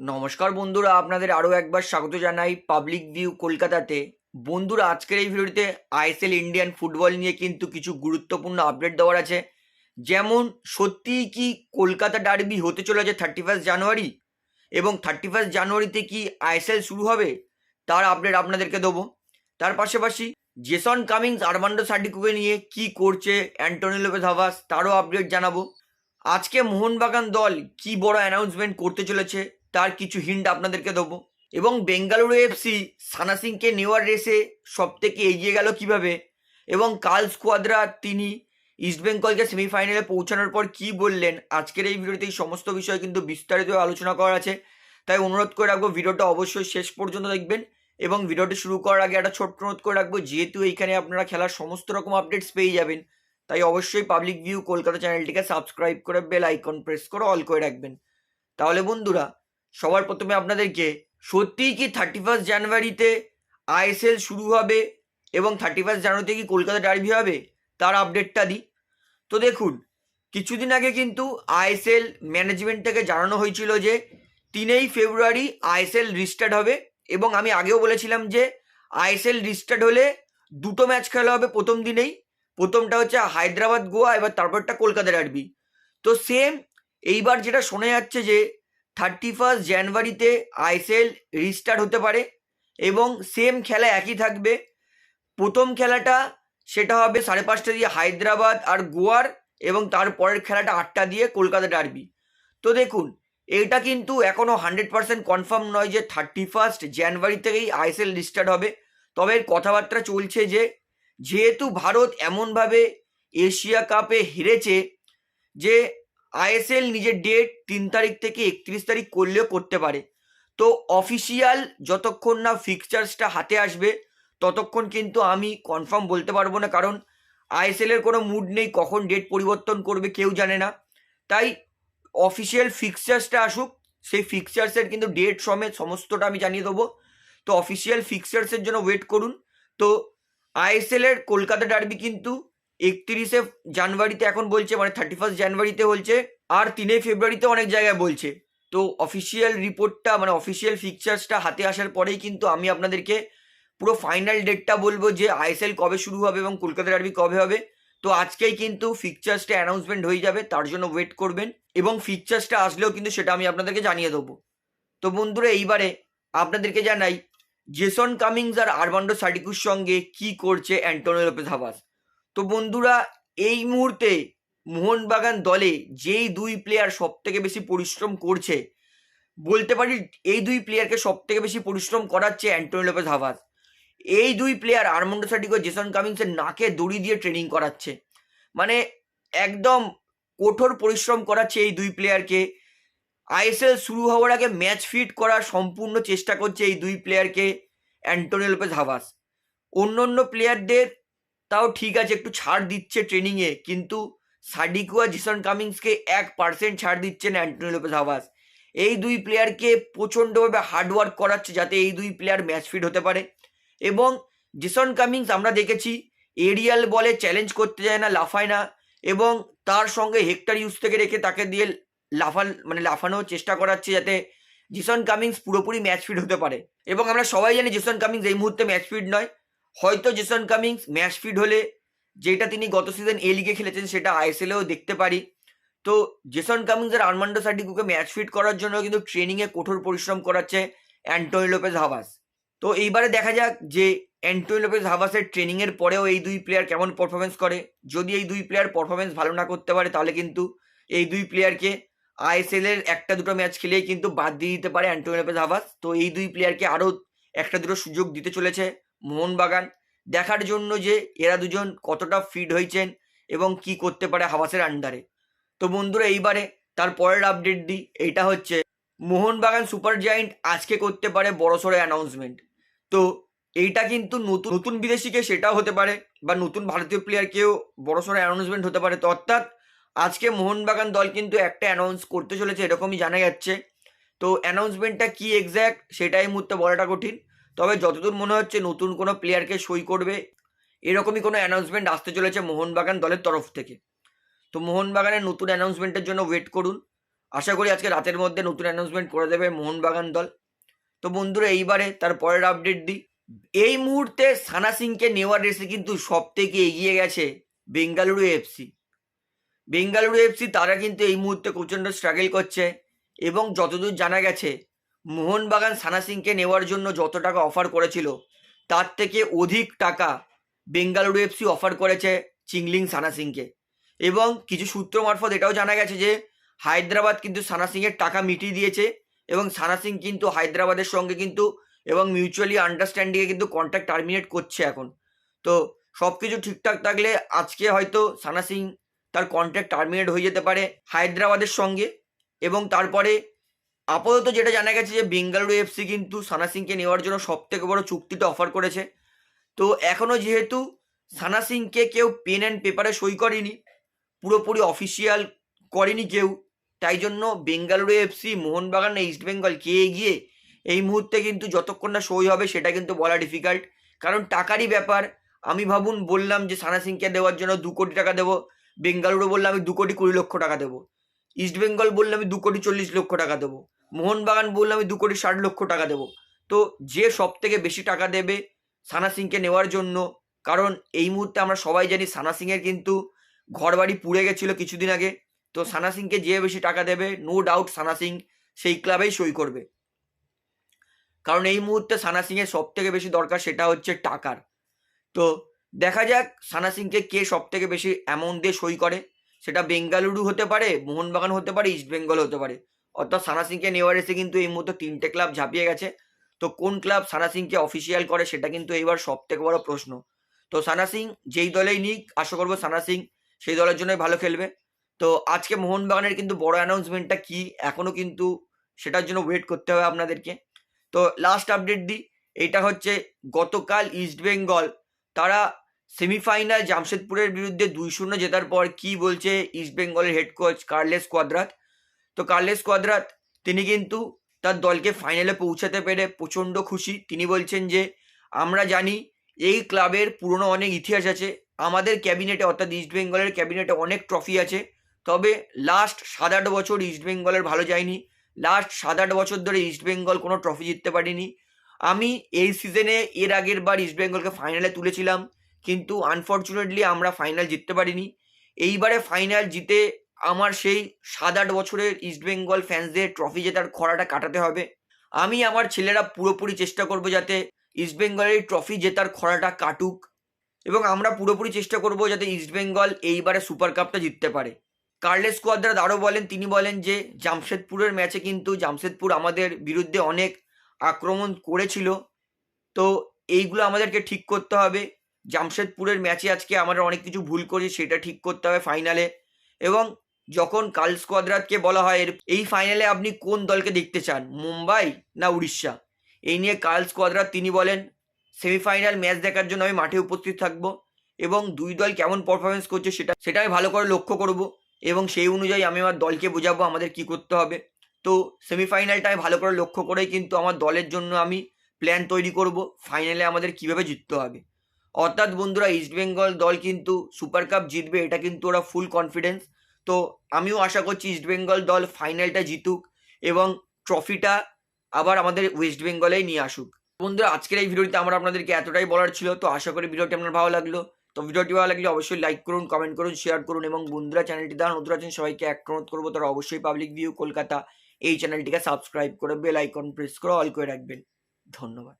নমস্কার বন্ধুরা, আপনাদের আরও একবার স্বাগত জানাই পাবলিক ভিউ কলকাতাতে। বন্ধুরা, আজকের এই ভিডিওতে আইএসএল ইন্ডিয়ান ফুটবল নিয়ে কিন্তু কিছু গুরুত্বপূর্ণ আপডেট দেওয়ার আছে। যেমন, সত্যিই কি কলকাতা ডার্বি হতে চলেছে থার্টি ফার্স্ট জানুয়ারি এবং থার্টি ফার্স্ট জানুয়ারিতে কি আইএসএল শুরু হবে? তার আপডেট আপনাদেরকে দেবো। তার পাশাপাশি জেসন কামিংস আরমান্ডো সার্টিকুকে নিয়ে কি করছে অ্যান্টনি লোপেজ তারও আপডেট জানাব। আজকে মোহনবাগান দল কি বড় অ্যানাউন্সমেন্ট করতে চলেছে? তার কিছু হিন্ট আপনাদেরকে দেবো। এবং বেঙ্গালুরু এফসি সানা সিংকে নেওয়ার রেসে সব থেকে এগিয়ে গেল কীভাবে? এবং কাল স্কোয়াদ্রা তিনি ইস্টবেঙ্গলকে সেমিফাইনালে পৌঁছানোর পর কি বললেন? আজকের এই ভিডিওতে এই সমস্ত বিষয়ে কিন্তু বিস্তারিত আলোচনা করা আছে। তাই অনুরোধ করে রাখব, ভিডিওটা অবশ্যই শেষ পর্যন্ত দেখবেন। এবং ভিডিওটি শুরু করার আগে একটা ছোট্ট অনুরোধ করে রাখব, যেহেতু এইখানে আপনারা খেলার সমস্ত রকম আপডেটস পেয়ে যাবেন, তাই অবশ্যই পাবলিক ভিউ কলকাতা চ্যানেলটিকে সাবস্ক্রাইব করে বেল আইকন প্রেস করে অল করে রাখবেন। তাহলে বন্ধুরা সবার প্রথমে আপনাদেরকে সত্যিই কি থার্টি ফার্স্ট জানুয়ারিতে আইএসএল শুরু হবে এবং থার্টি ফার্স্ট জানুয়ারিতে কি কলকাতা ডার্বি হবে? তার আপডেটটা দিই। তো দেখুন, কিছুদিন আগে কিন্তু আইএসএল ম্যানেজমেন্ট থেকে জানানো হয়েছিল যে তিনই ফেব্রুয়ারি আইএসএল রিস্টার্ট হবে এবং আমি আগেও বলেছিলাম যে আইএসএল রিস্টার্ট হলে দুটো ম্যাচ খেলা হবে প্রথম দিনেই। প্রথমটা হচ্ছে হায়দ্রাবাদ গোয়া, এবার তারপরটা কলকাতা ডার্বি তো সেম এইবার যেটা শোনা যাচ্ছে যে থার্টি ফার্স্ট জানুয়ারিতে আইএসএল রিস্টার্ট হতে পারে এবং সেম খেলা একই থাকবে। প্রথম খেলাটা সেটা হবে সাড়ে পাঁচটা দিয়ে হায়দ্রাবাদ আর গোয়ার এবং তারপরের খেলাটা আটটা দিয়ে কলকাতা ডার্বি তো দেখুন, এটা কিন্তু এখনও হান্ড্রেড পার্সেন্ট কনফার্ম নয় যে থার্টি ফার্স্ট জানুয়ারি থেকেই আইএসএল রিস্টার্ট হবে। তবে কথাবার্তা চলছে যে, যেহেতু ভারত এমনভাবে এশিয়া কাপে হেরেছে যে আইএসএল নিজের ডেট তিন তারিখ থেকে একত্রিশ তারিখ করলেও করতে পারে। তো অফিসিয়াল যতক্ষণ না ফিক্সচার্সটা হাতে আসবে, ততক্ষণ কিন্তু আমি কনফার্ম বলতে পারব না, কারণ আইএসএল এর কোনো মুড নেই, কখন ডেট পরিবর্তন করবে কেউ জানে না। তাই অফিসিয়াল ফিক্সচার্সটা আসুক, সেই ফিক্সচার্সের কিন্তু ডেট সমেত সমস্তটা আমি জানিয়ে দেবো। তো অফিসিয়াল ফিক্সচার্সের জন্য ওয়েট করুন। তো আইএসএল এর কলকাতা ডার্বি কিন্তু একত্রিশে জানুয়ারিতে এখন বলছে মানে থার্টি ফার্স্ট জানুয়ারিতে বলছে, আর তিনই ফেব্রুয়ারিতে অনেক জায়গায় বলছে। তো অফিসিয়াল রিপোর্টটা মানে অফিসিয়াল ফিকচার্সটা হাতে আসার পরেই কিন্তু আমি আপনাদেরকে পুরো ফাইনাল ডেটটা বলব যে আইএসএল কবে শুরু হবে এবং কলকাতা ডার্বি কবে হবে। তো আজকেই কিন্তু ফিকচার্সটা অ্যানাউন্সমেন্ট হয়ে যাবে, তার জন্য ওয়েট করবেন এবং ফিকচার্সটা আসলেও কিন্তু সেটা আমি আপনাদেরকে জানিয়ে দেবো। তো বন্ধুরা, এইবারে আপনাদেরকে জানাই জেসন কামিংস আর আরমান্ডো সার্টিকুর সঙ্গে কি করছে অ্যান্টোনিও লোপেজ হাভাস তো বন্ধুরা, এই মুহূর্তে মোহনবাগান দলে যেই দুই প্লেয়ার সব থেকে বেশি পরিশ্রম করছে, বলতে পারি এই দুই প্লেয়ারকে সব থেকে বেশি পরিশ্রম করাচ্ছে অ্যান্টোনি লোপেজ হাভাস। এই দুই প্লেয়ার আরমন্ডো সার্টিকো জেসন কামিংসের নাকে দড়ি দিয়ে ট্রেনিং করাচ্ছে। মানে একদম কঠোর পরিশ্রম করাচ্ছে এই দুই প্লেয়ারকে আইএসএল শুরু হওয়ার আগে ম্যাচ ফিট করার সম্পূর্ণ চেষ্টা করছে এই দুই প্লেয়ারকে অ্যান্টোনি লোপেজ হাভাস। অন্য অন্য প্লেয়ারদের তাও ঠিক আছে, একটু ছাড় দিচ্ছে ট্রেনিংয়ে কিন্তু সাডিকু আর জিসন কামিংসকে এক পার্সেন্ট ছাড় দিচ্ছেন অ্যান্টনি লোপেজ হাভাস। এই দুই প্লেয়ারকে প্রচণ্ডভাবে হার্ডওয়ার্ক করাচ্ছে যাতে এই দুই প্লেয়ার ম্যাচ ফিট হতে পারে। এবং জিসন কামিংস আমরা দেখেছি, এরিয়াল বলে চ্যালেঞ্জ করতে যায় না, লাফায় না, এবং তার সঙ্গে হেক্টর ইউজ থেকে রেখে তাকে দিয়ে লাফান মানে লাফানোর চেষ্টা করাচ্ছে যাতে জিসন কামিংস পুরোপুরি ম্যাচ ফিট হতে পারে। এবং আমরা সবাই জানি জিসন কামিংস এই মুহূর্তে ম্যাচ ফিট নয়। হয়তো জেসন কামিংস ম্যাচ ফিট হলে, যেটা তিনি গত সিজন এ লিগে খেলেছেন সেটা আইএসএলেও দেখতে পারি। তো জেসন কামিংস আর আর্মান্ডো সার্টিকুকে ম্যাচ ফিট করার জন্য কিন্তু ট্রেনিংয়ে কঠোর পরিশ্রম করাচ্ছে অ্যান্টনি লোপেজ হাভাস তো এইবারে দেখা যাক যে অ্যান্টনি লোপেজ হাভাসের ট্রেনিংয়ের পরেও এই দুই প্লেয়ার কেমন পারফরমেন্স করে। যদি এই দুই প্লেয়ার পারফরমেন্স ভালো না করতে পারে, তাহলে কিন্তু এই দুই প্লেয়ারকে আইএসএল এর একটা দুটো ম্যাচ খেলেই কিন্তু বাদ দিয়ে দিতে পারে অ্যান্টনি লোপেজ হাভাস তো এই দুই প্লেয়ারকে আরও একটা দুটো সুযোগ দিতে চলেছে। মোহনবাগান দেখার জন্য যে এরা দুজন কতটা ফিট হয়েছেন এবং কি করতে পারে হাবাসের আন্ডারে তো বন্ধুরা, এইবারে তার পরের আপডেট দিই এইটা হচ্ছে মোহনবাগান সুপার জায়েন্ট আজকে করতে পারে বড়সড় অ্যানাউন্সমেন্ট তো এইটা কিন্তু নতুন নতুন বিদেশিকে সেটাও হতে পারে বা নতুন ভারতীয় প্লেয়ারকেও বড়সড় অ্যানাউন্সমেন্ট হতে পারে। তো অর্থাৎ আজকে মোহনবাগান দল কিন্তু একটা অ্যানাউন্স করতে চলেছে, এরকমই জানা যাচ্ছে। তো অ্যানাউন্সমেন্টটা কি এক্স্যাক্ট সেটাই মুহূর্তে বলাটা কঠিন। তবে যতদূর মনে হচ্ছে নতুন কোনো প্লেয়ারকে সই করবে, এরকমই কোনো অ্যানাউন্সমেন্ট আসতে চলেছে মোহনবাগান দলের তরফ থেকে। তো মোহনবাগানের নতুন অ্যানাউন্সমেন্টের জন্য ওয়েট করুন। আশা করি আজকে রাতের মধ্যে নতুন অ্যানাউন্সমেন্ট করে দেবে মোহনবাগান দল। তো বন্ধুরা, এইবারে তার পরের আপডেট দিই। এই মুহূর্তে সানা সিংকে নেওয়ার রেসে কিন্তু সব থেকে এগিয়ে গেছে বেঙ্গালুরু এফসি বেঙ্গালুরু এফসি তারা কিন্তু এই মুহূর্তে প্রচণ্ড স্ট্রাগল করছে এবং যতদূর জানা গেছে মোহনবাগান সানা সিংকে নেওয়ার জন্য যত টাকা অফার করেছিল, তার থেকে অধিক টাকা বেঙ্গালুরু এফসি অফার করেছে চিংলিং সানা সিংকে এবং কিছু সূত্র মারফত এটাও জানা গেছে যে, হায়দ্রাবাদ কিন্তু সানা সিংয়ের টাকা মিটিয়ে দিয়েছে এবং সানা সিং কিন্তু হায়দ্রাবাদের সঙ্গে কিন্তু এবং মিউচুয়ালি আন্ডারস্ট্যান্ডিংয়ে কিন্তু কন্ট্যাক্ট টার্মিনেট করছে এখন। তো সব কিছু ঠিকঠাক থাকলে আজকে হয়তো সানা সিং তার কন্ট্রাক্ট টার্মিনেট হয়ে যেতে পারে হায়দ্রাবাদের সঙ্গে এবং তারপরে আপাতত যেটা জানা গেছে যে বেঙ্গালুরু এফসি কিন্তু সানা সিংকে নেওয়ার জন্য সব থেকে বড় চুক্তিটা অফার করেছে। তো এখনও যেহেতু সানা সিংকে কেউ পেন অ্যান্ড পেপারে সই করেনি, পুরোপুরি অফিসিয়াল করেনি কেউ, তাই জন্য বেঙ্গালুরু এফসি মোহনবাগান ইস্ট বেঙ্গল কে এগিয়ে এই মুহূর্তে কিন্তু যতক্ষণ না সই হবে সেটা কিন্তু বলা ডিফিকাল্ট কারণ টাকারই ব্যাপার, আমি ভাবুন বললাম যে সানা সিংকে দেওয়ার জন্য দু কোটি টাকা দেবো, বেঙ্গালুরু বললে আমি দু কোটি কুড়ি লক্ষ টাকা দেবো ইস্ট বেঙ্গল বললে আমি দু কোটি চল্লিশ লক্ষ টাকা দেবো। মোহনবাগান বললে আমি দু কোটি ষাট লক্ষ টাকা দেবো। তো যে সব থেকে বেশি টাকা দেবে সানা সিংকে নেওয়ার জন্য, কারণ এই মুহূর্তে আমরা সবাই জানি সানা সিংয়ের কিন্তু ঘর বাড়ি পুড়ে গেছিল কিছুদিন আগে। তো সানা সিংকে যে বেশি টাকা দেবে নো ডাউট সানা সিং সেই ক্লাবেই সই করবে। কারণ এই মুহূর্তে সানা সিংয়ের সব থেকে বেশি দরকার সেটা হচ্ছে টাকার। তো দেখা যাক সানা সিংকে কে সব থেকে বেশি অ্যামাউন্ট দিয়ে সই করে। সেটা বেঙ্গালুরু হতে পারে, মোহনবাগান হতে পারে, ইস্ট বেঙ্গল হতে পারে। অর্থাৎ সানা সিংকে নেওয়ার এসে কিন্তু এই মুহূর্তে তিনটে ক্লাব ঝাঁপিয়ে গেছে। তো কোন ক্লাব সানা সিংকে অফিসিয়াল করে সেটা কিন্তু এইবার সব থেকে বড় প্রশ্ন। তো সানা সিং যেই দলেই নিক, আশা করব সানা সিং সেই দলের জন্যই ভালো খেলবে। তো আজকে মোহনবাগানের কিন্তু বড় অ্যানাউন্সমেন্টটা কি? এখনও কিন্তু সেটার জন্য ওয়েট করতে হবে আপনাদেরকে। তো লাস্ট আপডেট দিই এটা হচ্ছে গতকাল ইস্ট বেঙ্গল তারা সেমিফাইনাল জামশেদপুরের বিরুদ্ধে দুই শূন্য জেতার পর কি বলছে ইস্ট বেঙ্গলের হেড কোচ কার্লেস কোয়াদ্রাত তো কার্লেস কোয়াদ্রাত, তিনি কিন্তু তার দলকে ফাইনালে পৌঁছাতে পেরে প্রচণ্ড খুশি। তিনি বলছেন যে, আমরা জানি এই ক্লাবের পুরনো অনেক ইতিহাস আছে। আমাদের ক্যাবিনেটে, অর্থাৎ ইস্ট বেঙ্গলের ক্যাবিনেটে অনেক ট্রফি আছে। তবে লাস্ট সাত আট বছর ইস্ট বেঙ্গলের ভালো যায়নি। লাস্ট সাত আট বছর ধরে ইস্ট বেঙ্গল কোনো ট্রফি জিততে পারিনি। আমি এই সিজনে এর আগের বার ইস্ট বেঙ্গলকে ফাইনালে তুলেছিলাম। কিন্তু আনফর্চুনেটলি আমরা ফাইনাল জিততে পারিনি। এইবারে ফাইনাল জিতে আমার সেই সাত আট বছরের ইস্ট বেঙ্গল ফ্যান্সদের ট্রফি জেতার খরাটা কাটাতে হবে। আমি আমার ছেলেরা পুরোপুরি চেষ্টা করব যাতে ইস্ট বেঙ্গলের ট্রফি জেতার খরাটা কাটুক এবং আমরা পুরোপুরি চেষ্টা করব যাতে ইস্ট বেঙ্গল এইবারে সুপার কাপটা জিততে পারে। কার্লেস কোয়াদ্রাত আরও বলেন, তিনি বলেন যে, জামশেদপুরের ম্যাচে কিন্তু জামশেদপুর আমাদের বিরুদ্ধে অনেক আক্রমণ করেছিল। তো এইগুলো আমাদেরকে ঠিক করতে হবে। জামশেদপুরের ম্যাচে আজকে আমরা অনেক কিছু ভুল করি সেটা ঠিক করতে হবে ফাইনালে এবং যখন কাল স্কোয়াদ্রাতকে বলা হয়, এর এই ফাইনালে আপনি কোন দলকে দেখতে চান? মুম্বাই না উড়িষ্যা? এই নিয়ে কার্ল স্কোয়াদ্রাত তিনি বলেন, সেমিফাইনাল ম্যাচ দেখার জন্য আমি মাঠে উপস্থিত থাকব এবং দুই দল কেমন পারফরমেন্স করছে সেটা সেটা আমি ভালো করে লক্ষ্য করব এবং সেই অনুযায়ী আমি আমার দলকে বোঝাবো, আমাদের কি করতে হবে। তো সেমিফাইনালটা আমি ভালো করে লক্ষ্য করেই কিন্তু আমার দলের জন্য আমি প্ল্যান তৈরি করব ফাইনালে আমাদের কীভাবে জিততে হবে। অর্থাৎ বন্ধুরা ইস্টবেঙ্গল দল কিন্তু সুপার কাপ জিতবে, এটা কিন্তু ওরা ফুল কনফিডেন্স তো আমিও আশা করছি ইস্টবেঙ্গল দল ফাইনালটা জিতুক এবং ট্রফিটা আবার আমাদের ওয়েস্ট বেঙ্গলেই নিয়ে আসুক। বন্ধুরা, আজকের এই ভিডিওতে আমার আপনাদেরকে এতটাই বলার ছিল, তো আশা করি ভিডিওটি আপনার ভালো লাগল। তো ভিডিওটি ভালো লাগলে অবশ্যই লাইক করুন কমেন্ট করুন শেয়ার করুন এবং বন্ধুরা চ্যানেলটি দ্বারা নতুন আছেন, সবাইকে এক অনুরোধ করব, তারা অবশ্যই পাবলিক ভিউ কলকাতা এই চ্যানেলটিকে সাবস্ক্রাইব করে বেল আইকন প্রেস করে অল করে রাখবেন। ধন্যবাদ।